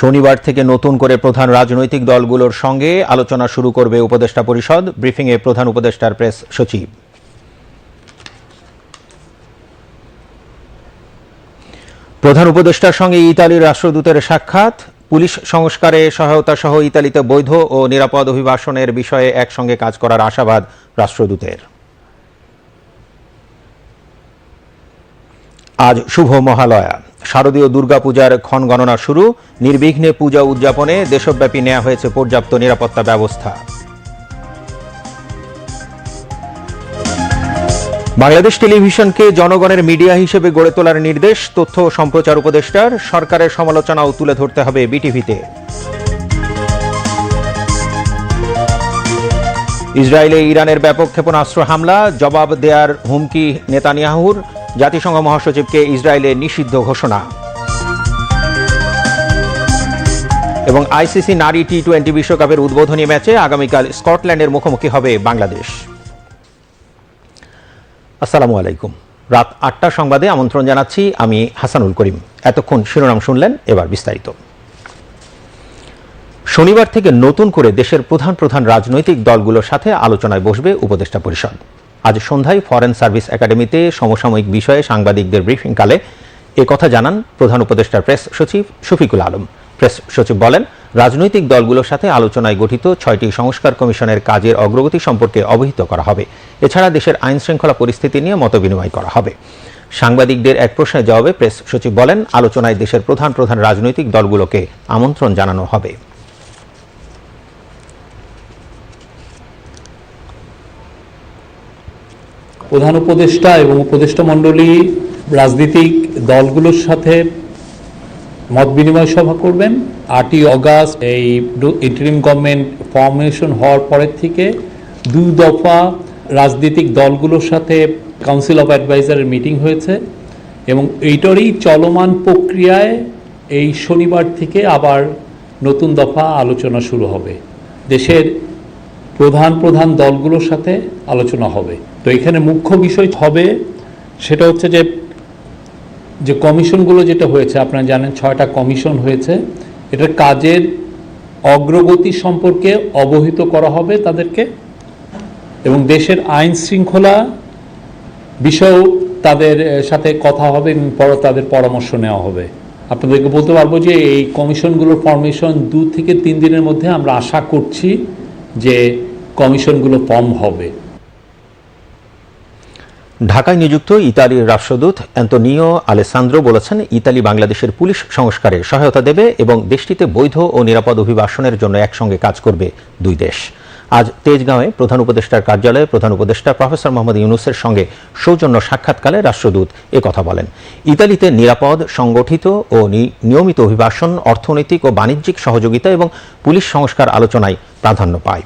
শনিবার থেকে নতুন করে প্রধান রাজনৈতিক দলগুলোর সঙ্গে আলোচনা শুরু করবে উপদেষ্টা পরিষদ। ব্রিফিংয়ে প্রধান উপদেষ্টার প্রেস সচিব। প্রধান উপদেষ্টার সঙ্গে ইতালির রাষ্ট্রদূতের সাক্ষাৎ। পুলিশ সংস্কারে সহায়তা সহ ইতালিতে বৈধ ও নিরাপদ অভিবাসনের বিষয়ে একসঙ্গে কাজ করার আশাবাদ রাষ্ট্রদূতের। আজ শুভ মহালয়া। শারদীয় দুর্গাপূজার ক্ষণ গণনা শুরু। নির্বিঘ্নে পূজা উদযাপনে দেশব্যাপী নেওয়া হয়েছে পর্যাপ্ত নিরাপত্তা ব্যবস্থা। বাংলাদেশ টেলিভিশনকে জনগণের মিডিয়া হিসেবে গড়ে তোলার নির্দেশ, তথ্য ও সম্প্রচার উপদেষ্টার সরকারের সমালোচনাও তুলে ধরতে হবে বিটিভিতে। ইসরায়েলে ইরানের ব্যাপক ক্ষেপণাস্ত্র হামলা, জবাব দেয়ার হুমকি নেতানিয়াহুর। জাতিসংঘ মহাসচিবকে ইসরায়েলে নিষিদ্ধ ঘোষণা। এবং আইসিসি নারী টি টোয়েন্টি বিশ্বকাপের উদ্বোধনী ম্যাচে আগামীকাল স্কটল্যান্ডের মুখোমুখি হবে বাংলাদেশ। আসসালামু আলাইকুম। রাত আটটা সংবাদে আমন্ত্রণ জানাচ্ছি আমি হাসানুল করিম। এতক্ষণ শিরোনাম শুনলেন এবার বিস্তারিত। শনিবার থেকে নতুন করে দেশের প্রধান প্রধান রাজনৈতিক দলগুলোর সাথে আলোচনায় বসবে উপদেষ্টা পরিষদ। আজ সন্ধ্যায় ফরেন সার্ভিস একাডেমিতে সমসাময়িক বিষয়ে সাংবাদিকদের ব্রিফিংকালে কথা জানান প্রধান উপদেষ্টার প্রেস সচিব শফিকুল আলম। প্রেস সচিব বলেন, রাজনৈতিক দলগুলোর সাথে আলোচনায় গঠিত ছয়টি সংস্কার কমিশনের কাজের অগ্রগতি সম্পর্কে অবহিত করা হবে। এছাড়া দেশের আইন শৃঙ্খলা পরিস্থিতি নিয়ে মতবিনিময় করা হবে। সাংবাদিকদের এক প্রশ্নের জবাবে প্রেস সচিব বলেন, আলোচনায় দেশের প্রধান প্রধান রাজনৈতিক দলগুলোকে আমন্ত্রণ জানানো হবে। প্রধান উপদেষ্টা এবং উপদেষ্টা মণ্ডলী, রাজনৈতিক দলগুলোর সাথে মত বিনিময় সভা করবেন। আটই অগাস্ট এই ইন্টারিম গভর্নমেন্ট ফর্মেশন হওয়ার পরের থেকে দুই দফা রাজনৈতিক দলগুলোর সাথে কাউন্সিল অফ অ্যাডভাইজারের মিটিং হয়েছে এবং এইটারই চলমান প্রক্রিয়ায় এই শনিবার থেকে আবার নতুন দফা আলোচনা শুরু হবে। দেশের প্রধান প্রধান দলগুলোর সাথে আলোচনা হবে। তো এখানে মুখ্য বিষয় হবে, সেটা হচ্ছে যে যে কমিশনগুলো যেটা হয়েছে, আপনারা জানেন ছয়টা কমিশন হয়েছে, এটার কাজের অগ্রগতি সম্পর্কে অবহিত করা হবে তাদেরকে, এবং দেশের আইন শৃঙ্খলা বিষয়েও তাদের সাথে কথা হবে, এবং তাদের পরামর্শ নেওয়া হবে। আপনাদেরকে বলতে পারব যে, এই কমিশনগুলোর ফরমেশন দু থেকে তিন দিনের মধ্যে আমরা আশা করছি যে কমিশনগুলো কম হবে। ঢাকায় নিযুক্ত ইতালির রাষ্ট্রদূত অ্যান্তোনিও আলেসান্দ্রো বলেছেন, ইতালি বাংলাদেশের পুলিশ সংস্কারে সহায়তা দেবে এবং দেশটিতে বৈধ ও নিরাপদ অভিবাসনের জন্য একসঙ্গে কাজ করবে দুই দেশ। আজ তেজগাঁওয়ে প্রধান উপদেষ্টার কার্যালয়ে প্রধান উপদেষ্টা প্রফেসর মোহাম্মদ ইউনুসের সঙ্গে সৌজন্য সাক্ষাৎকালে রাষ্ট্রদূত কথা বলেন, ইতালিতে নিরাপদ, সংগঠিত ও নিয়মিত অভিবাসন, অর্থনৈতিক ও বাণিজ্যিক সহযোগিতা এবং পুলিশ সংস্কার আলোচনায় প্রাধান্য পায়।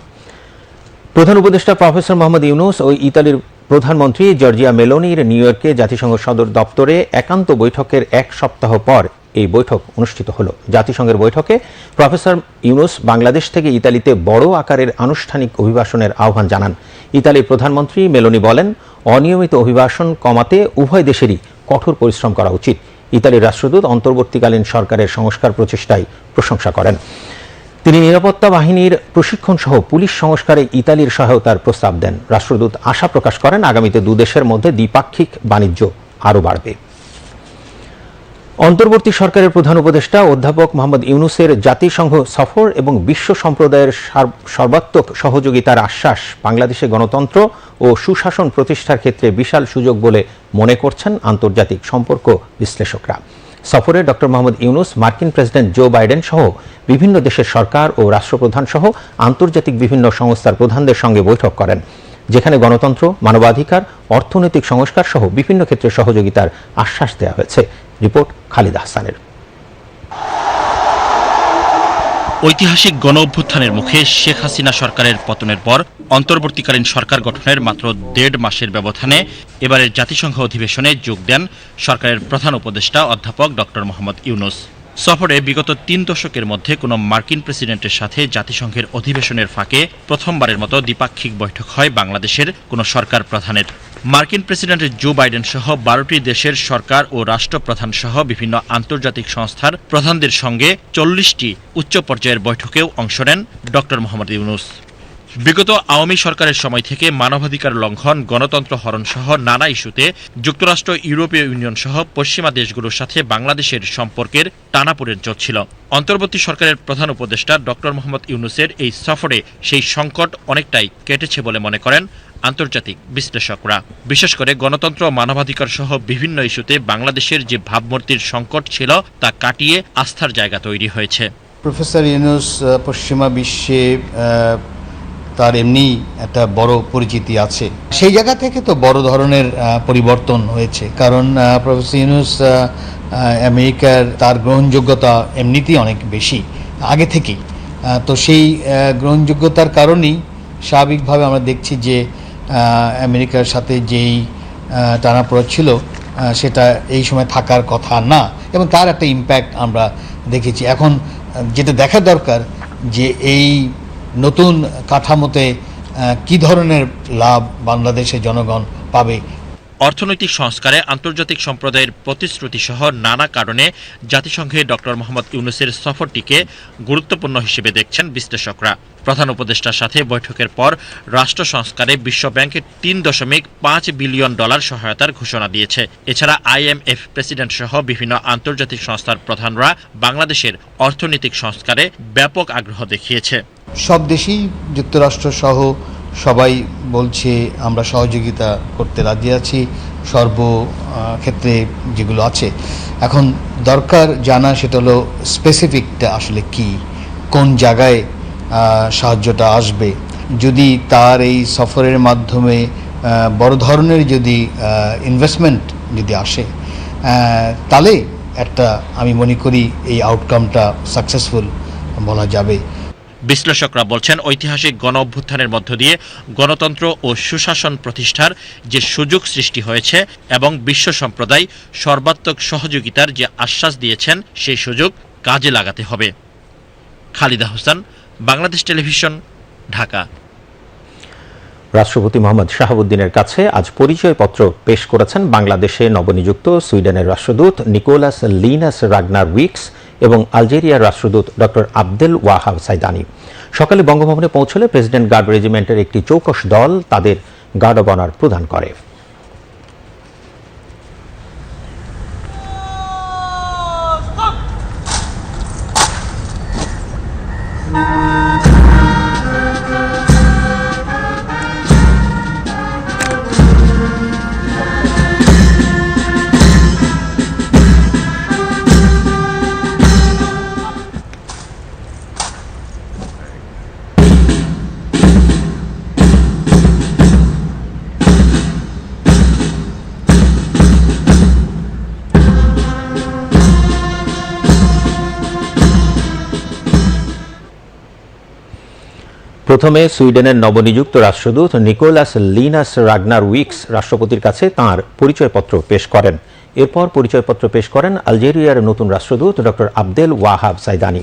প্রধান উপদেষ্টা প্রফেসর মোহাম্মদ ইউনুস ও ইতালির প্রধানমন্ত্রী জর্জিয়া মেলোনির নিউ ইয়র্কে জাতিসংঘ সদর দপ্তরে একান্ত বৈঠকের এক সপ্তাহ পর এই বৈঠক অনুষ্ঠিত হলো। জাতিসংঘের বৈঠকে প্রফেসর ইউনুস বাংলাদেশ থেকে ইতালিতে বড় আকারের আনুষ্ঠানিক অভিবাসনের আহ্বান জানান। ইতালির প্রধানমন্ত্রী মেলোনি বলেন, অনিয়মিত অভিবাসন কমাতে উভয় দেশেরই কঠোর পরিশ্রম করা উচিত। ইতালির রাষ্ট্রদূত অন্তর্বর্তীকালীন সরকারের সংস্কার প্রচেষ্টায় প্রশংসা করেন। তিনি নিরাপত্তা বাহিনীর প্রশিক্ষণ সহ পুলিশ সংস্কারে ইতালির সহায়তার প্রস্তাব দেন। রাষ্ট্রদূত আশা প্রকাশ করেন, আগামীতে দুদেশের মধ্যে দ্বিপাক্ষিক বাণিজ্য আরও বাড়বে। অন্তর্বর্তী সরকারের প্রধান উপদেষ্টা অধ্যাপক মোহাম্মদ ইউনুসের জাতিসংঘ সফর এবং বিশ্ব সম্প্রদায়ের সর্বাত্মক সহযোগিতার আশ্বাস বাংলাদেশে গণতন্ত্র ও সুশাসন প্রতিষ্ঠার ক্ষেত্রে বিশাল সুযোগ বলে মনে করছেন আন্তর্জাতিক সম্পর্ক বিশ্লেষকরা। সফরে ডক্টর মোহাম্মদ ইউনুস, মার্কিন প্রেসিডেন্ট জো বাইডেন সহ বিভিন্ন দেশের সরকার ও রাষ্ট্রপ্রধান সহ আন্তর্জাতিক বিভিন্ন সংস্থার প্রধানদের সঙ্গে বৈঠক করেন, যেখানে গণতন্ত্র, মানবাধিকার, অর্থনৈতিক সংস্কার সহ বিভিন্ন ক্ষেত্রে সহযোগিতার আশ্বাস দেওয়া হয়েছে। রিপোর্ট খালিদ হাসানের ঐতিহাসিক গণ অভ্যুত্থানের মুখে শেখ হাসিনা সরকারের পতনের পর অন্তর্বর্তীকালীন সরকার গঠনের মাত্র দেড় মাসের ব্যবধানে এবারের জাতিসংঘ অধিবেশনে যোগ দেন সরকারের প্রধান উপদেষ্টা অধ্যাপক ড মোহাম্মদ ইউনুস। সফরে বিগত তিন দশকের মধ্যে কোনো মার্কিন প্রেসিডেন্টের সাথে জাতিসংঘের অধিবেশনের ফাঁকে প্রথমবারের মতো দ্বিপাক্ষিক বৈঠক হয় বাংলাদেশের কোনো সরকার প্রধানের। মার্কিন প্রেসিডেন্ট জো বাইডেন সহ বারোটি দেশের সরকার ও রাষ্ট্রপ্রধান সহ বিভিন্ন আন্তর্জাতিক সংস্থার প্রধানদের সঙ্গে চল্লিশটি উচ্চ পর্যায়ের বৈঠকেও অংশ নেন ড মোহাম্মদ ইউনুস। বিগত আওয়ামী সরকারের সময় থেকে মানবাধিকার লঙ্ঘন, গণতন্ত্র হরণ সহ নানা ইস্যুতে যুক্তরাষ্ট্র, ইউরোপীয় ইউনিয়ন সহ পশ্চিমা দেশগুলোর সাথে বাংলাদেশের সম্পর্কের টানাপোড়েন চলছিল। অন্তর্বর্তী সরকারের প্রধান উপদেষ্টা ডক্টর মোহাম্মদ ইউনুসের এই সফরে সেই সংকট অনেকটাই কেটেছে বলে মনে করেন আন্তর্জাতিক বিশ্লেষকরা। বিশেষ করে গণতন্ত্র মানবাধিকার সহ বিভিন্ন ইস্যুতে বাংলাদেশের যে ভাবমূর্তির সংকট ছিল, তা কাটিয়ে আস্থার জায়গা তৈরি হয়েছে। প্রফেসর ইউনুস পশ্চিমা বিশ্বে তার এমনি একটা বড় পরিচিতি আছে। সেই জায়গা থেকে তো বড় ধরনের পরিবর্তন হয়েছে। কারণ প্রফেসর ইউনুস আমেরিকার তার গ্রহণযোগ্যতা এমনিতেই অনেক বেশি, আগে থেকেই। তো সেই গ্রহণযোগ্যতার কারণেই স্বাভাবিকভাবে আমরা দেখছি যে আমেরিকার সাথে যেই টানা ছিল সেটা এই সময় থাকার কথা না। এবং তার একটা ইম্প্যাক্ট আমরা দেখেছি। এখন যেটা দেখা দরকার যে এই নতুন কাঠামোতে কি ধরনের লাভ বাংলাদেশের জনগণ পাবে? অর্থনৈতিক সংস্কারে আন্তর্জাতিক সম্প্রদায়ের প্রতিশ্রুতি সহ নানা কারণে জাতিসংঘে ডক্টর মোহাম্মদ ইউনুসের সফরটিকে গুরুত্বপূর্ণ হিসেবে দেখছেন বিশ্লেষকরা। প্রধান উপদেষ্টার সাথে বৈঠকের পর রাষ্ট্র সংস্কারে বিশ্ব বিশ্বব্যাংকের তিন দশমিক পাঁচ বিলিয়ন ডলার সহায়তার ঘোষণা দিয়েছে। এছাড়া আইএমএফ প্রেসিডেন্ট সহ বিভিন্ন আন্তর্জাতিক সংস্থার প্রধানরা বাংলাদেশের অর্থনৈতিক সংস্কারে ব্যাপক আগ্রহ দেখিয়েছে। সব দেশেই যুক্তরাষ্ট্র সহ সবাই বলছে, আমরা সহযোগিতা করতে রাজি আছি, সর্ব ক্ষেত্রে যেগুলো আছে। এখন দরকার জানা সেটা হলো স্পেসিফিকটা আসলে কি, কোন জায়গায় সাহায্যটা আসবে। যদি তার এই সফরের মাধ্যমে বড় ধরনের যদি ইনভেস্টমেন্ট যদি আসে তাহলে একটা আমি মনে করি এই আউটকামটা সাকসেসফুল বলা যাবে। বিশ্লেষকরা বলছেন, ঐতিহাসিক গণ অভ্যুত্থানের মধ্য দিয়ে গণতন্ত্র ও সুশাসন প্রতিষ্ঠার যে সুযোগ সৃষ্টি হয়েছে এবং বিশ্ব সম্প্রদায় সর্বাত্মক সহযোগিতার যে আশ্বাস দিয়েছেন, সেই সুযোগ কাজে লাগাতে হবে। খালিদা হোসেন, বাংলাদেশ টেলিভিশন, ঢাকা। রাষ্ট্রপতি মোহাম্মদ শাহাবুদ্দিনের কাছে আজ পরিচয়পত্র পেশ করেছেন বাংলাদেশে নবনিযুক্ত সুইডেনের রাষ্ট্রদূত নিকোলাস লিনাস রাগনার উইক্স এবং আলজেরিয়ার রাষ্ট্রদূত ডক্টর আব্দেল ওয়াহাব সাইদানি। সকালে বঙ্গভবনে পৌঁছলে প্রেসিডেন্ট গার্ড রেজিমেন্টের একটি চৌকস দল তাদের গার্ড অব অনার প্রদান করে। প্রথমে সুইডেনের নবনিযুক্ত রাষ্ট্রদূত নিকোলাস লিনাস রাগনার উইক্স রাষ্ট্রপতির কাছে তাঁর পরিচয়পত্র পেশ করেন। এরপর পরিচয়পত্র পেশ করেন আলজেরিয়ার নতুন রাষ্ট্রদূত ডক্টর আবদেল ওয়াহাব সাইদানি।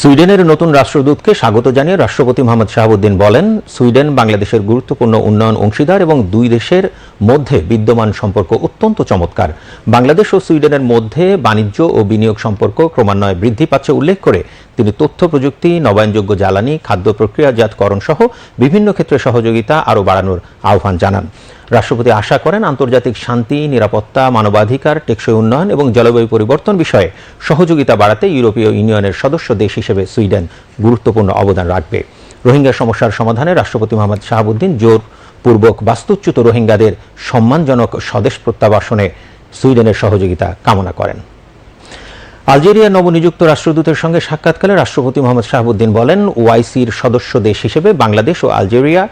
সুইডেনের নতুন রাষ্ট্রদূতকে স্বাগত জানিয়ে রাষ্ট্রপতি মোহাম্মদ শাহাবুদ্দিন বলেন, সুইডেন বাংলাদেশের গুরুত্বপূর্ণ উন্নয়ন অংশীদার এবং দুই দেশের মধ্যে বিদ্যমান সম্পর্ক অত্যন্ত চমৎকার। বাংলাদেশ ও সুইডেনের মধ্যে বাণিজ্য ও বিনিয়োগ সম্পর্ক ক্রমান্বয়ে বৃদ্ধি পাচ্ছে উল্লেখ করে তিনি তথ্য প্রযুক্তি, নবায়নযোগ্য জ্বালানি, খাদ্য প্রক্রিয়াজাতকরণ সহ বিভিন্ন ক্ষেত্রে সহযোগিতা আরও বাড়ানোর আহ্বান জানান। রাষ্ট্রপতি আশা করেন আন্তর্জাতিক শান্তি, নিরাপত্তা, মানবাধিকার, টেকসই উন্নয়ন এবং জলবায়ু পরিবর্তন বিষয়ে সহযোগিতা বাড়াতে ইউরোপীয় ইউনিয়নের সদস্য দেশ হিসেবে সুইডেন গুরুত্বপূর্ণ অবদান রাখবে। রোহিঙ্গা সমস্যার সমাধানে রাষ্ট্রপতি মোহাম্মদ শাহাবুদ্দিন জোরপূর্বক বাস্তুচ্যুত রোহিঙ্গাদের সম্মানজনক স্বদেশ প্রত্যাবাসনে সুইডেনের সহযোগিতা কামনা করেন। আলজেরিয়ার নবনিযুক্ত রাষ্ট্রদূতের সঙ্গে সাক্ষাৎকালে রাষ্ট্রপতি মোহাম্মদ শাহাবুদ্দিন বলেন ওআইসির সদস্য দেশ হিসেবে বাংলাদেশ ও আলজেরিয়া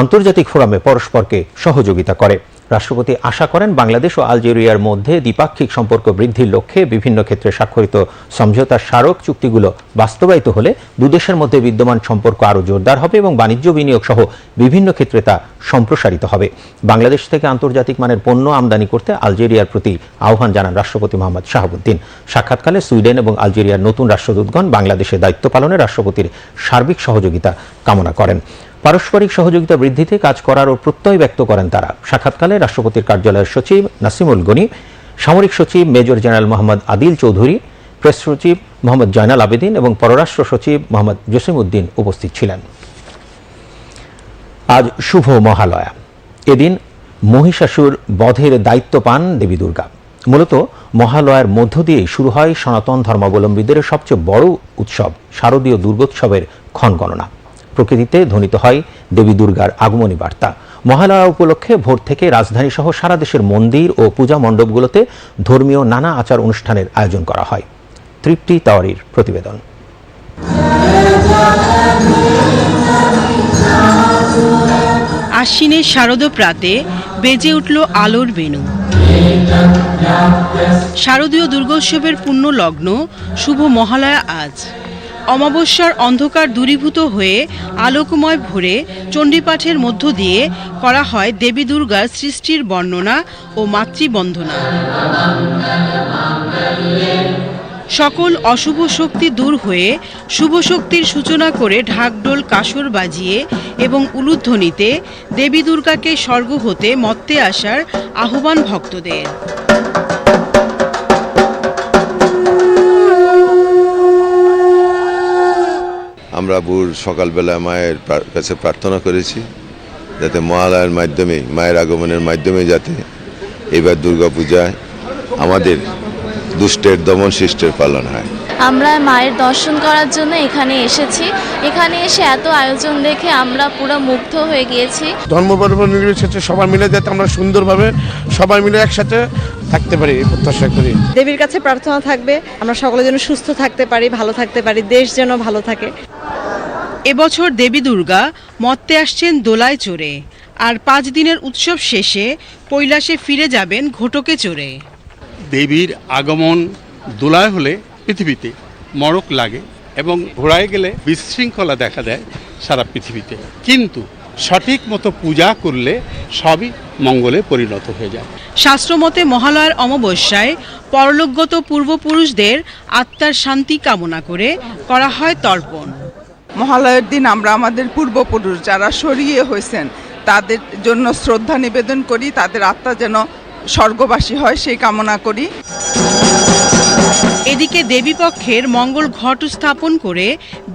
আন্তর্জাতিক ফোরামে পরস্পরকে সহযোগিতা করে। রাষ্ট্রপতি আশা করেন বাংলাদেশ ও আলজেরিয়ার মধ্যে দ্বিপাক্ষিক সম্পর্ক বৃদ্ধির লক্ষ্যে বিভিন্ন ক্ষেত্রে স্বাক্ষরিত সমঝোতা স্মারক চুক্তিগুলো বাস্তবায়িত হলে দুদেশের মধ্যে বিদ্যমান সম্পর্ক আরও জোরদার হবে এবং বাণিজ্য বিনিয়োগ সহ বিভিন্ন ক্ষেত্রে তা সম্প্রসারিত হবে। বাংলাদেশ থেকে আন্তর্জাতিক মানের পণ্য আমদানি করতে আলজেরিয়ার প্রতি আহ্বান জানান রাষ্ট্রপতি মোহাম্মদ শাহাবুদ্দিন। সাক্ষাৎকালে সুইডেন এবং আলজেরিয়ার নতুন রাষ্ট্রদূতগণ বাংলাদেশে দায়িত্ব পালনে রাষ্ট্রপতির সার্বিক সহযোগিতা কামনা করেন। পারস্পরিক সহযোগিতা বৃদ্ধিতে কাজ করারও প্রত্যয় ব্যক্ত করেন তারা। সাক্ষাৎকালে রাষ্ট্রপতির কার্যালয়ের সচিব নাসিমুল গনি, সামরিক সচিব major general Mohammad Adil Chowdhury, press সচিব মোহাম্মদ জয়নাল আবেদিন এবং পররাষ্ট্র সচিব মোহাম্মদ জসিম উদ্দিন উপস্থিত ছিলেন। আজ শুভ মহালয়া। এদিন মহিষাসুর বধের দায়িত্ব পান দেবী দুর্গা। মূলত মহালয়ার মধ্য দিয়েই শুরু হয় সনাতন ধর্মাবলম্বীদের সবচেয়ে বড় উৎসব, শারদীয় দুর্গোৎসবের ক্ষণগণনা প্রকৃতিতে ধ্বনিত হয় দেবী দুর্গার আগমনী বার্তা। মহালয়া উপলক্ষে ভোর থেকে রাজধানী সহ সারা দেশের মন্দির ও পূজা মণ্ডপগুলোতে ধর্মীয় নানা আচার অনুষ্ঠানের আয়োজন করা হয়। তৃপ্তি তাওয়ারির প্রতিবেদন। আশ্বিনের শারদ প্রাতে বেজে উঠল আলোর বেণু। শারদীয় দুর্গোৎসবের পূর্ণ লগ্ন শুভ মহালয়া আজ। অমাবস্যার অন্ধকার দূরীভূত হয়ে আলোকময় ভোরে চণ্ডীপাঠের মধ্য দিয়ে করা হয় দেবী দুর্গার সৃষ্টির বর্ণনা ও মাতৃবন্দনা। সকল অশুভ শক্তি দূর হয়ে শুভ শক্তির সূচনা করে ঢাকডোল কাসর বাজিয়ে এবং উলুধ্বনিতে দেবী দুর্গাকে স্বর্গ হতে মত্তে আসার আহ্বান ভক্তদের। আমরা ভোর সকালবেলা মায়ের কাছে প্রার্থনা করেছি যাতে মহালয়ার মাধ্যমে মায়ের আগমনের মাধ্যমে যাতে এবার দুর্গাপূজায় আমাদের দুষ্টের দমন শিষ্টের পালন হয়। আমরা মায়ের দর্শন করার জন্য এখানে এসেছি। এখানে এসে এত আয়োজন দেখে আমরা পুরো মুগ্ধ হয়ে গিয়েছি। ধর্মবর্ণ নির্বিশেষে সবাই মিলে যাতে আমরা সুন্দরভাবে সবাই মিলে একসাথে থাকতে পারি প্রত্যাশা করি। দেবীর কাছে প্রার্থনা থাকবে আমরা সকলে যেন সুস্থ থাকতে পারি ভালো থাকতে পারি দেশ যেন ভালো থাকে। এবছর দেবী দুর্গা মত্তে আসছেন দোলায় চড়ে। আর পাঁচ দিনের উৎসব শেষে কৈলাসে ফিরে যাবেন ঘটকে চড়ে। দেবীর আগমন দোলায় হলে পৃথিবীতে মরক লাগে এবং ঘোড়ায় গেলে বিশৃঙ্খলা দেখা দেয় সারা পৃথিবীতে। কিন্তু সঠিক মতো পূজা করলে সবই মঙ্গলে পরিণত হয়ে যায়। শাস্ত্রমতে মহালয়ার অমাবস্যায় পরলোকগত পূর্বপুরুষদের আত্মার শান্তি কামনা করে করা হয় তর্পণ। মহালয়ের দিন আমরা আমাদের পূর্বপুরুষ যারা সরিয়ে হয়েছেন তাদের জন্য শ্রদ্ধা নিবেদন করি তাদের আত্মা যেন স্বর্গবাসী হয় সেই কামনা করি। এদিকে দেবীপক্ষের মঙ্গল ঘট স্থাপন করে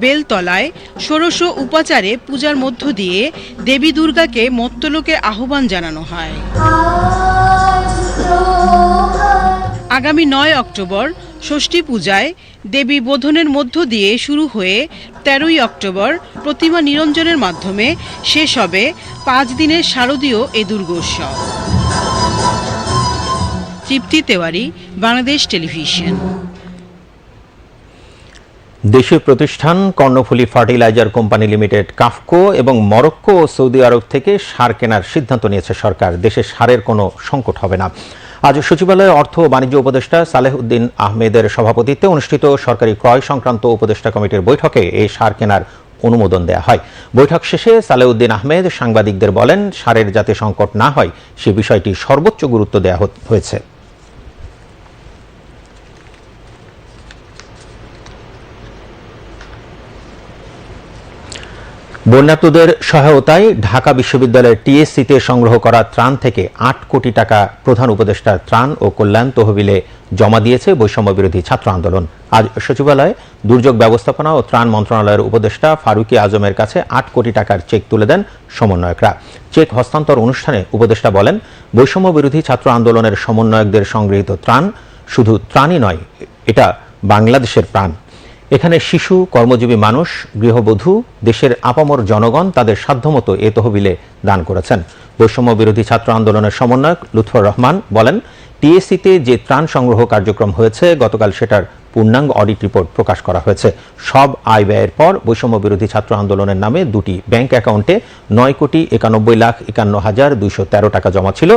বেলতলায় ষোড়শ উপাচারে পূজার মধ্য দিয়ে দেবী দুর্গাকে মত্তলোকে আহ্বান জানানো হয়। আগামী নয় অক্টোবর ষষ্ঠী পূজায় দেবী বোধনের মধ্য দিয়ে শুরু হয়ে তেরোই অক্টোবর প্রতিমা নিরঞ্জনের মাধ্যমে শেষ হবে পাঁচ দিনের শারদীয় এ দুর্গোৎসব। তৃপ্তি তেওয়ারি, বাংলাদেশ টেলিভিশন। দেশীয় প্রতিষ্ঠান Karnaphuli fertiliser company limited, KAFCO এবং মরক্কো ও সৌদি আরব থেকে সার কেনার সিদ্ধান্ত নিয়েছে সরকার। দেশে সারের কোনো সংকট হবে না। আজ সচিবালয়ে অর্থ ও বাণিজ্য উপদেষ্টা সালেহ উদ্দিন আহমেদের সভাপতিত্বে অনুষ্ঠিত সরকারি ক্রয় সংক্রান্ত উপদেষ্টা কমিটির বৈঠকে এই সার কেনার অনুমোদন দেয়া হয়। বৈঠক শেষে সালেউদ্দিন আহমেদ সাংবাদিকদের বলেন, সারের যাতে সংকট না হয়, সে বিষয়টি সর্বোচ্চ গুরুত্ব দেওয়া হয়েছে। বন্যার্তদের সহায়তায় ঢাকা বিশ্ববিদ্যালয়ের টিএসসিতে সংগ্রহ করা ত্রাণ থেকে আট কোটি টাকা প্রধান উপদেষ্টার ত্রাণ ও কল্যাণ তহবিলে জমা দিয়েছে বৈষম্য বিরোধী ছাত্র আন্দোলন। আজ সচিবালয়ে দুর্যোগ ব্যবস্থাপনা ও ত্রাণ মন্ত্রণালয়ের উপদেষ্টা ফারুকি আজমের কাছে আট কোটি টাকার চেক তুলে দেন সমন্বয়করা। চেক হস্তান্তর অনুষ্ঠানে উপদেষ্টা বলেন বৈষম্য বিরোধী ছাত্র আন্দোলনের সমন্বয়কদের সংগৃহীত ত্রাণ শুধু ত্রাণই নয়, এটা বাংলাদেশের প্রাণ। এখানে শিশু, কর্মজীবী মানুষ, গৃহবধূ, দেশের আপামর জনগণ তাদের সাধ্যমতো এ তহবিলে দান করেছেন। বৈষম্য বিরোধী ছাত্র আন্দোলনের সমন্বয়ক লুৎফর রহমান বলেন, টিএসসিতে যে ত্রাণ সংগ্রহ কার্যক্রম হয়েছে, গতকাল সেটার পূর্ণাঙ্গ অডিট রিপোর্ট প্রকাশ করা হয়েছে। সব আয় ব্যয়ের পর বৈষম্য বিরোধী ছাত্র আন্দোলনের নামে দুটি ব্যাংক অ্যাকাউন্টে নয় কোটি একানব্বই লাখ একান্ন হাজার দুইশো তেরো টাকা জমা ছিল।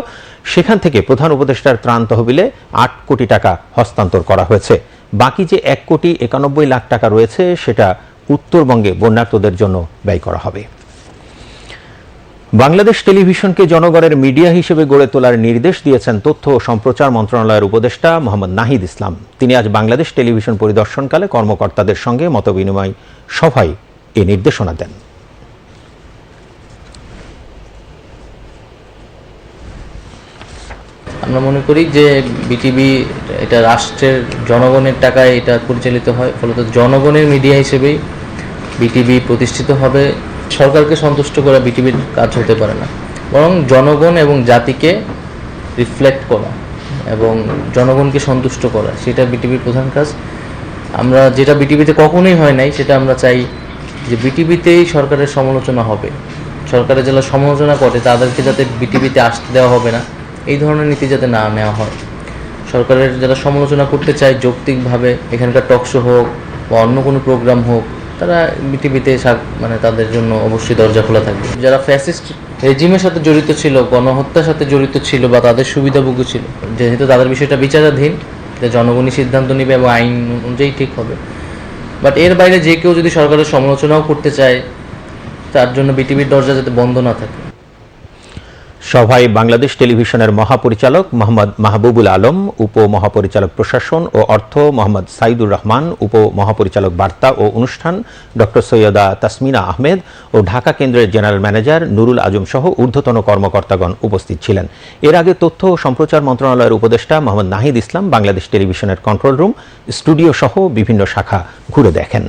সেখান থেকে প্রধান উপদেষ্টার ত্রাণ তহবিলে আট কোটি টাকা হস্তান্তর করা হয়েছে। বাকি যে এক কোটি একানব্বই লাখ টাকা রয়েছে, সেটা উত্তরবঙ্গে বন্যার্তদের জন্য ব্যয় করা হবে। বাংলাদেশ টেলিভিশনকে জনগণের মিডিয়া হিসেবে গড়ে তোলার নির্দেশ দিয়েছেন তথ্য ও সম্প্রচার মন্ত্রণালয়ের উপদেষ্টা মোহাম্মদ নাহিদ ইসলাম। তিনি আজ বাংলাদেশ টেলিভিশন পরিদর্শনকালে কর্মকর্তাদের সঙ্গে মতবিনিময় সভায় এ নির্দেশনা দেন। আমরা মনে করি যে বিটিভি এটা রাষ্ট্রের জনগণের টাকায় এটা পরিচালিত হয়। ফলত জনগণের মিডিয়া হিসেবেই বিটিভি প্রতিষ্ঠিত হবে। সরকারকে সন্তুষ্ট করা বিটিভির কাজ হতে পারে না। বরং জনগণ এবং জাতিকে রিফ্লেক্ট করা এবং জনগণকে সন্তুষ্ট করা, সেটা বিটিভির প্রধান কাজ। আমরা যেটা বিটিভিতে কখনোই হয় নাই, সেটা আমরা চাই যে বিটিভিতেই সরকারের সমালোচনা হবে। সরকারের যারা সমালোচনা করে, তাদেরকে যাতে বিটিভিতে আসতে দেওয়া হবে না। এই ধরনের নীতি যাতে না নেওয়া হয়। সরকারের যারা সমালোচনা করতে চায়, যৌক্তিকভাবে এখানকার টকশো হোক বা অন্য কোনো প্রোগ্রাম হোক, তারা বিটিভিতে মানে তাদের জন্য অবশ্যই দরজা খোলা থাকবে। যারা ফ্যাসিস্ট রেজিমের সাথে জড়িত ছিল, গণহত্যার সাথে জড়িত ছিল বা তাদের সুবিধাভোগী ছিল, যেহেতু তাদের বিষয়টা বিচারাধীন, যে জনগণই সিদ্ধান্ত নেবে এবং আইন অনুযায়ী ঠিক হবে। বাট এর বাইরে যে কেউ যদি সরকারের সমালোচনাও করতে চায়, তার জন্য বিটিভির দরজা যাতে বন্ধ না থাকে। সভায় বাংলাদেশ টেলিভিশনের মহাপরিচালক মোহাম্মদ মাহবুবুল আলম উপ মহাপরিচালক প্রশাসন ও অর্থ মোহাম্মদ সাইদুর রহমান উপ মহাপরিচালক বার্তা ও অনুষ্ঠান ডক্টর সৈয়দা তাসমিনা আহমেদ ও ঢাকা কেন্দ্রের জেনারেল ম্যানেজার নুরুল আজম সহ ঊর্ধ্বতন কর্মকর্তাগণ উপস্থিত ছিলেন। এর আগে তথ্য ও সম্প্রচার মন্ত্রণালয়ের উপদেষ্টা মোহাম্মদ নাহিদ ইসলাম বাংলাদেশ টেলিভিশনের কন্ট্রোল রুম, স্টুডিও সহ বিভিন্ন শাখা ঘুরে দেখেন।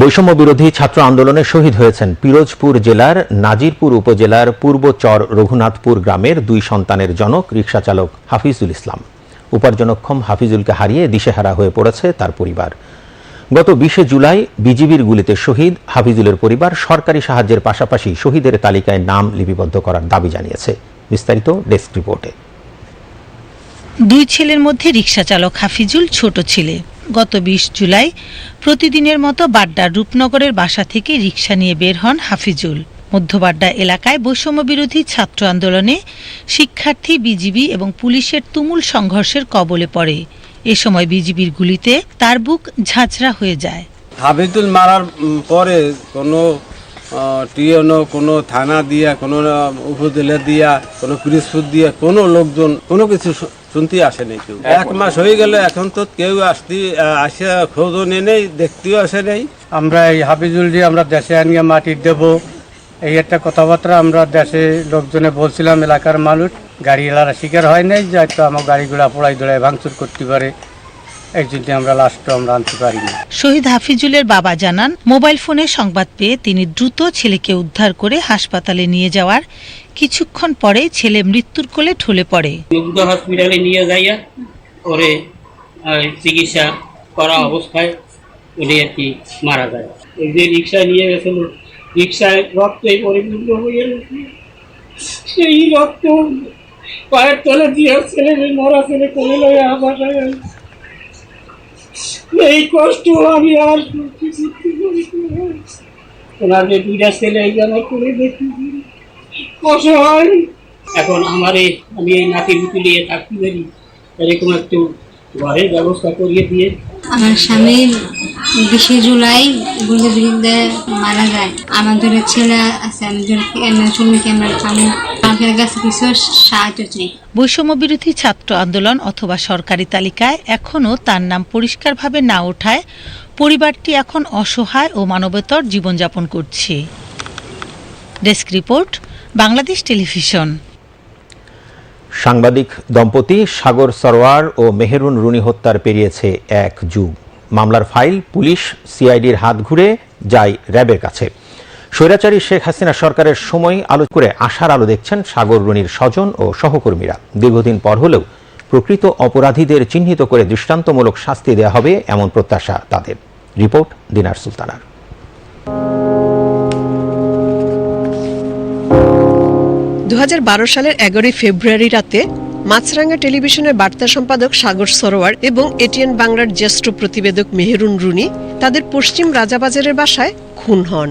বৈষম্য বিরোধী ছাত্র আন্দোলনে শহীদ হয়েছেন পিরোজপুর জেলার নাজিরপুর উপজেলার পূর্ব চর রঘুনাথপুর গ্রামের দুই সন্তানের জনক, রিকশা চালক হাফিজুল ইসলাম। উপার্জনক্ষম হাফিজুলকে হারিয়ে দিশেহারা হয়ে পড়েছে তার পরিবার। গত বিশে জুলাই বিজিবির গুলিতে শহীদ হাফিজুলের পরিবার সরকারি সাহায্যের পাশাপাশি শহীদের তালিকায় নাম লিপিবদ্ধ করার দাবি জানিয়েছে। বিস্তারিত ডেস্ক রিপোর্টে। দুই ছেলের মধ্যে রিকশা চালক হাফিজুল ছোট ছেলে। গত বিশ জুলাই প্রতিদিনের মতো বাড্ডার রূপনগরের বাসা থেকে রিকশা নিয়ে বের হন হাফিজুল। মধ্যবাড্ডা এলাকায় বৈষম্য বিরোধী ছাত্র আন্দোলনে শিক্ষার্থী, বিজিবি এবং পুলিশের তুমুল সংঘর্ষের কবলে পড়ে। এ সময় বিজিবির গুলিতে তার বুক ঝাঁঝরা হয়ে যায়। হাফিজুল মারার পরে কোনো টিএনও, কোনো থানা দিয়া, কোনো উপজেলা দিয়া, কোনো পিরিজপুর দিয়া কোনো লোকজন কোনো কিছু শুনতে আসেনি কেউ। এক মাস হয়ে গেল এখন তো কেউ আসতে আসে খোঁজও নিয়ে নেই দেখতেও আসে নেই। আমরা এই হাফিজুল জি আমরা দেশে আনিয়ে মাটি দেব। এই একটা কথাবার্তা আমরা দেশে লোকজনে বলছিলাম এলাকার মানুষ গাড়ি এলাকা শিকার হয় নাই যে হয়তো আমার গাড়িগুলো পোড়াই দোড়াই ভাঙচুর করতে পারে। আমরা লাস্ট আমরা আনতে পারিনি। শহীদ হাফিজুলের বাবা জানান মোবাইল ফোনে সংবাদ পেয়ে তিনি দ্রুত ছেলেকে উদ্ধার করে হাসপাতালে নিয়ে যাওয়ার কিছুক্ষণ পরে ছেলে মৃত্যুর কোলে ঢলে পড়ে মুগ্ধ হসপিটালে নিয়ে যাইয়া ওরে চিকিৎসা করা অবস্থায় উনি আর কি মারা যায় ওই যে রিক্সায় নিয়ে গেছিল, রিক্সায় রক্তে পরিপূর্ণ হয়ে। সেই রক্ত পায়ের তলে দিয়ে ছেলে মরা ছেলে কোলে লয়ে আইছে। এই কষ্ট আমি আর। ওনার যে দুইটা ছেলে এই জন্য করে দেখি অসহায়। এখন আমার এই আমি এই নাতি নিয়ে থাকতে পারি। এরকম একটু ঘরের ব্যবস্থা করিয়ে দিয়ে। আমার স্বামী বিশে জুলাই মারা যায়। আমাদের ছেলে আছে আমাদের শ্রমিক আমরা স্বামী আমাদের কাছে কিছু সাহায্য চাই। বৈষম্য বিরোধী ছাত্র আন্দোলন অথবা সরকারি তালিকায় এখনও তার নাম পরিষ্কারভাবে না ওঠায় পরিবারটি এখন অসহায় ও মানবতর জীবনযাপন করছে। Desk report Bangladesh television. সাংবাদিক দম্পতি সাগর সরোয়ার ও মেহেরুন রুনি হত্যার পেরিয়েছে এক যুগ। মামলার ফাইল পুলিশ সিআইডির হাত ঘুরে যায় র্যাবের কাছে। স্বৈরাচারী শেখ হাসিনা সরকারের সময় আলো করে আশার আলো দেখছেন সাগর রুনির স্বজন ও সহকর্মীরা। দীর্ঘদিন পর হলেও প্রকৃত অপরাধীদের চিহ্নিত করে দৃষ্টান্তমূলক শাস্তি দেওয়া হবে এমন প্রত্যাশা তাদের। রিপোর্ট দিনার সুলতানার। সালের এগারোই ফেব্রুয়ারি রাতে মাছরাঙ্গা টেলিভিশনের বার্তা সম্পাদক সাগর সরোয়ার এবং এটিএন বাংলার জ্যেষ্ঠ প্রতিবেদক মেহেরুন রুনি তাদের পশ্চিম রাজাবাজারের বাসায় খুন হন।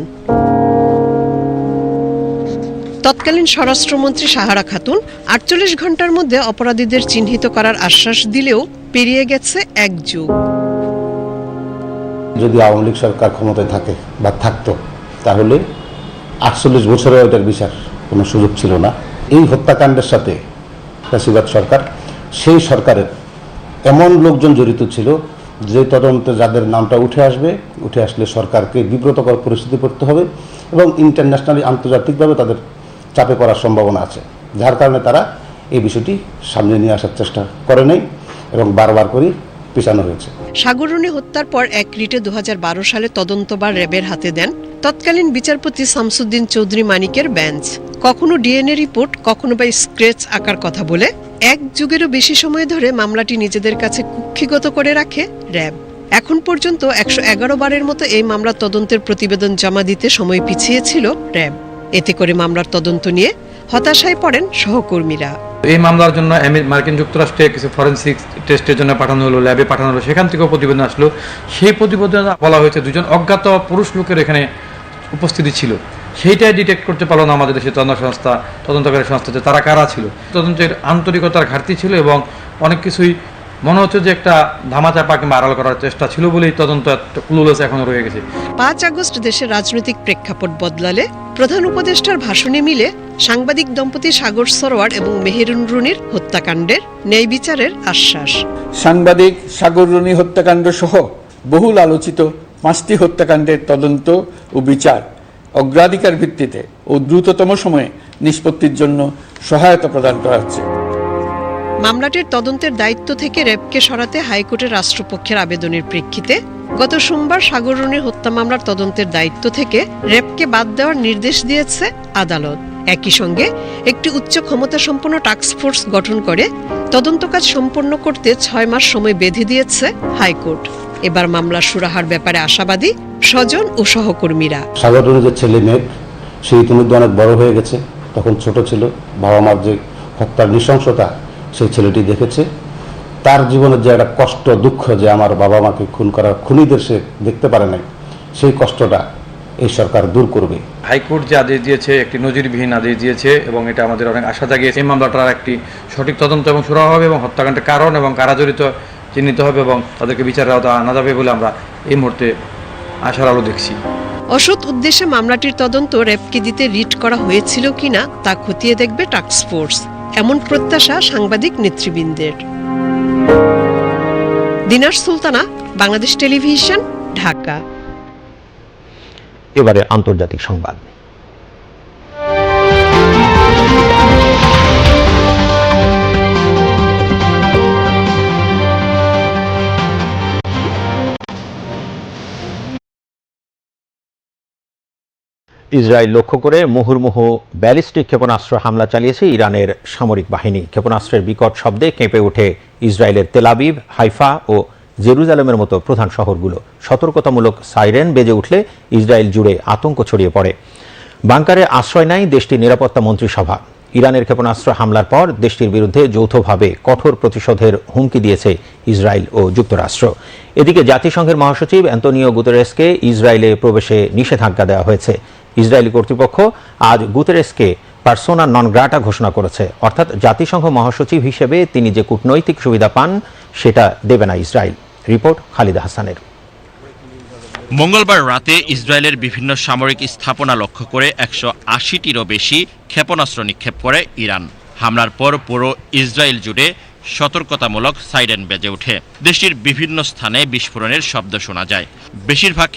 তৎকালীন স্বরাষ্ট্রমন্ত্রী সাহারা খাতুন আটচল্লিশ ঘণ্টার মধ্যে অপরাধীদের চিহ্নিত করার আশ্বাস দিলেও পেরিয়ে গেছে এক যুগ। যদি আওয়ামী লীগ সরকার ক্ষমতায় থাকে বা থাকতো, তাহলে আটচল্লিশ বছরে ওইটার বিচার কোনো সুযোগ ছিল না। এই হত্যাকাণ্ডের সাথে ফ্যাসিবাদ সরকার, সেই সরকারের এমন লোকজন জড়িত ছিল যে তদন্তে যাদের নামটা উঠে আসবে, উঠে আসলে সরকারকে বিব্রতকর পরিস্থিতি পড়তে হবে এবং ইন্টারন্যাশনালি আন্তর্জাতিকভাবে তাদের চাপে পড়ার সম্ভাবনা আছে। যার কারণে তারা এই বিষয়টি সামনে নিয়ে আসার চেষ্টা করে নাই এবং বারবার করে পেছানো হয়েছে। সাগররুনি হত্যার পর এক রিটে দু সালে তদন্তবার র্যাবের হাতে দেন তৎকালীন বিচারপতি শামসুদ্দিন চৌধুরী মানিকের বেঞ্চ কখনো ডিএনএ রিপোর্ট, কখনো বা স্ক্রেচ আঁকার কথা বলে এক যুগেরও বেশি সময় ধরে মামলাটি নিজেদের কাছে কুক্ষিগত করে রাখে র্যাব। এখন পর্যন্ত একশো এগারো বারের মতো এই মামলার তদন্তের প্রতিবেদন জমা দিতে সময় পিছিয়েছিল র্যাব। এতে করে মামলার তদন্ত নিয়ে হতাশায় পড়েন সহকর্মীরা। এই মামলার জন্য মার্কিন যুক্তরাষ্ট্রে কিছু ফরেন্সিক টেস্টের জন্য পাঠানো হলো ল্যাবে পাঠানো হলো সেখান থেকেও প্রতিবেদন আসলো। সেই প্রতিবেদন বলা হয়েছে দুজন অজ্ঞাত পুরুষ লোকের এখানে উপস্থিতি ছিল। সেইটাই ডিটেক্ট করতে পারল না আমাদের দেশের তদন্ত সংস্থা তদন্তকারী সংস্থা যে তারা কারা ছিল। তদন্তের আন্তরিকতার ঘাটতি ছিল এবং অনেক কিছুই মনে হচ্ছে যে একটা ধামাচাপা কিংবা আড়াল করার চেষ্টা ছিল বলেই তদন্ত ক্লুলেস এখনও রয়ে গেছে। পাঁচ আগস্ট দেশের রাজনৈতিক প্রেক্ষাপট বদলালে প্রধান উপদেষ্টার ভাষণে মিলে সাংবাদিক দম্পতি সাগর সরোয়ার এবং মেহেরুন রুনির হত্যাকাণ্ডের ন্যায় বিচারের আশ্বাস। সাংবাদিক সাগর রুনি হত্যাকাণ্ড সহ বহুল আলোচিত পাঁচটি হত্যাকাণ্ডের তদন্ত ও বিচার অগ্রাধিকার ভিত্তিতে ও দ্রুততম সময়ে নিষ্পত্তির জন্য সহায়তা প্রদান করা হচ্ছে। মামলাটির তদন্তের দায়িত্ব থেকে র্যাবকে সরাতে হাইকোর্টের রাষ্ট্রপক্ষের আবেদনের প্রেক্ষিতে গত সোমবার সাগর হত্যা মামলার তদন্তের দায়িত্ব থেকে র্যাবকে বাদ দেওয়ার নির্দেশ দিয়েছে আদালত। একই সঙ্গে একটি উচ্চ ক্ষমতা সম্পন্ন টাস্কফোর্স গঠন করে তদন্ত কাজ সম্পন্ন করতে ছয় মাস সময় বেঁধে দিয়েছে হাইকোর্ট। এবার মামলার সুরাহার ব্যাপারে আশাবাদী স্বজন ও সহকর্মীরা। সাগরের যে ছেলে মেয়ে, সে ইতিমধ্যে অনেক বড় হয়ে গেছে, তখন ছোট ছিল বাবা মার যে হত্যার নৃশংসতা সেই ছেলেটি দেখেছে। তার জীবনের যে একটা কষ্ট দুঃখ যে আমার বাবা মাকে খুন করা খুনিদের সে দেখতে পারে নাই সেই কষ্টটা এই সরকার দূর করবে। হাইকোর্ট যে আদেশ দিয়েছে একটি নজিরবিহীন আদেশ দিয়েছে এবং এটা আমাদের অনেক আশা জাগিয়েছে। এই মামলাটার একটি সঠিক তদন্ত এবং সুরা হবে এবং হত্যাকাণ্ডের কারণ এবং কারা জড়িত চিহ্নিত হবে এবং তাদেরকে বিচারের আওতা আনা যাবে বলে আমরা এই মুহূর্তে আশার আলো দেখছি। অসৎ উদ্দেশ্যে মামলাটির তদন্ত র্যাবকে দিতে রিট করা হয়েছিল কিনা তা খতিয়ে দেখবে টাস্কফোর্স এমন প্রত্যাশা সাংবাদিক নেতৃবৃন্দের। দিনার সুলতানা বাংলাদেশ টেলিভিশন ঢাকা। এবারে আন্তর্জাতিক সংবাদ। ইসরায়েল লক্ষ্য করে মুহুর্মুহু ব্যালিস্টিক ক্ষেপণাস্ত্র হামলা চালিয়েছে ইরানের সামরিক বাহিনী। ক্ষেপণাস্ত্রের বিকট শব্দে কেঁপে ওঠে ইসরায়েলের তেলাবিব হাইফা ও জেরুজালেমের মতো প্রধান শহরগুলো। সতর্কতামূলক সাইরেন বেজে উঠলে ইসরায়েল জুড়ে আতঙ্ক ছড়িয়ে পড়ে। বাংকারে আশ্রয় নেয় দেশটির নিরাপত্তা মন্ত্রিসভা। ইরানের ক্ষেপণাস্ত্র হামলার পর দেশটির বিরুদ্ধে যৌথভাবে কঠোর প্রতিশোধের হুমকি দিয়েছে ইসরায়েল ও যুক্তরাষ্ট্র। এদিকে জাতিসংঘের মহাসচিব অ্যান্তনিও গুতেরেসকে ইসরায়েলে প্রবেশে নিষেধাজ্ঞা দেওয়া হয়েছে। ইসরায়েলি কর্তৃপক্ষ আজ গুতেরেসকে পার্সোনা নন গ্রাটা ঘোষণা করেছে। অর্থাৎ জাতিসংঘ মহাসচিব হিসেবে তিনি যে কূটনৈতিক সুবিধা পান, সেটা দেবে না ইসরায়েল। রিপোর্ট খালিদ হাসানের। মঙ্গলবার রাতে ইসরায়েলের বিভিন্ন সামরিক স্থাপনা লক্ষ্য করে একশো আশিটিরও বেশি ক্ষেপণাস্ত্র নিক্ষেপ করে ইরান। হামলার পর পুরো ইসরায়েল জুড়ে সতর্কতামূলক সাইরেন বেজে ওঠে। দেশটির বিভিন্ন স্থানে বিস্ফোরণের শব্দ শোনা যায়। বেশিরভাগ